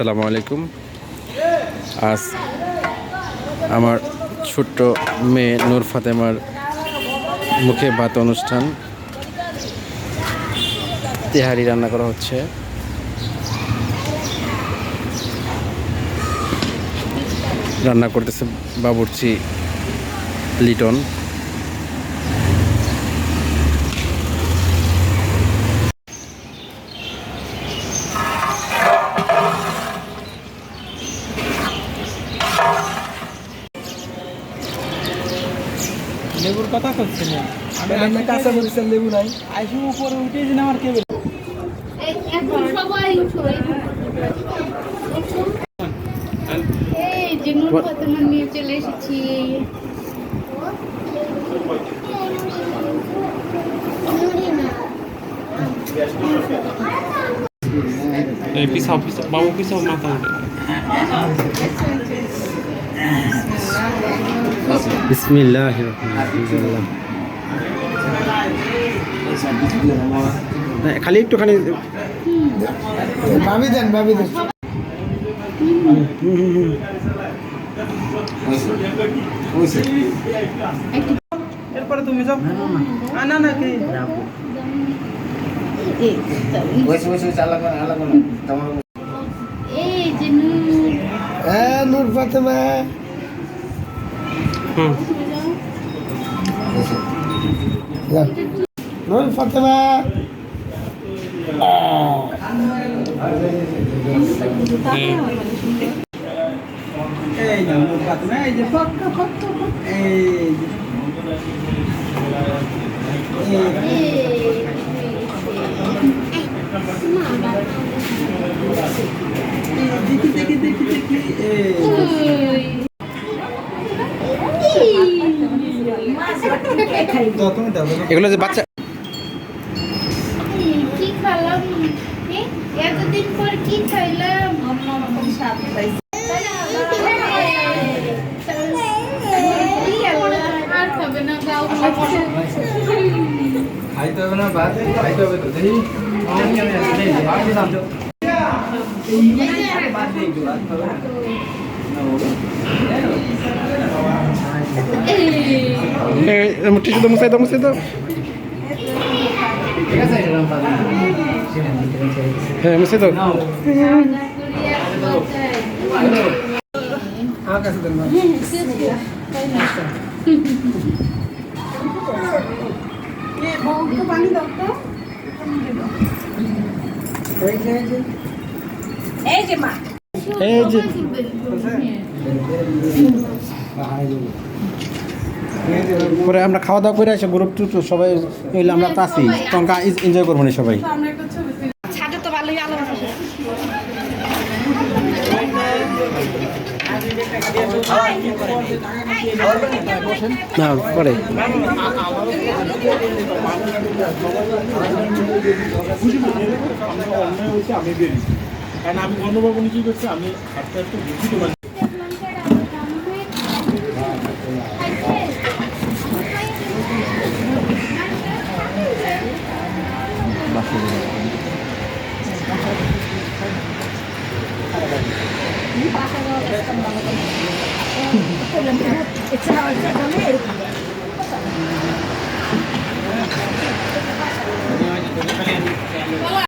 আসসালামু আলাইকুম। আজ আমার ছোট্ট মেয়ে নূর ফাতেমার মুখে ভাত অনুষ্ঠান। তেহারি রান্না করা হচ্ছে। রান্না করতেছে বাবুর্চি লিটন। লেবুর কথা করছি না আমি রান্না কাঁচা মরিচের লেবু নাই আইসু উপরে উঠেছি না আমার কে বলে এখন সবাই উঠো এই যে নূর ফাতেমা নিয়ে চলে এসেছি পিছাও পিছাও বাবু পিছাও মাথা উঠে বিসমিল্লাহ খালি একটুখানি ভাবি দেন ভাবি দেন এরপরে তুমি যাও আ, না না কি এই নূর ফাতেমা। নূর ফাতেমা। এই যে ফাক্কা ফাক্কা ফাক্কা এই যে। এই, দেখি দেখি দেখি দেখি এই তো তুমি দাও দাও। এগুলো যে বাচ্চা কি খালাম এতদিন পর কি খাইলাম খাইতে হবে না ভাত খাইতে হবে তো দেখি টিসু তো মুসাই দাও মুসাই দাও হ্যাঁ মুসাই দাও আমার কাছে। এই যে। পরে আমরা খাওয়া দাওয়া করে আসি গ্রুপ টুপ সবাই এলে আমরা আছি তখন এনজয় করব না সবাই। না পরে। কারণ আমি অন্যবাবু নিজেই করছি আমি আস্তে একটু বুঝতে পারছি।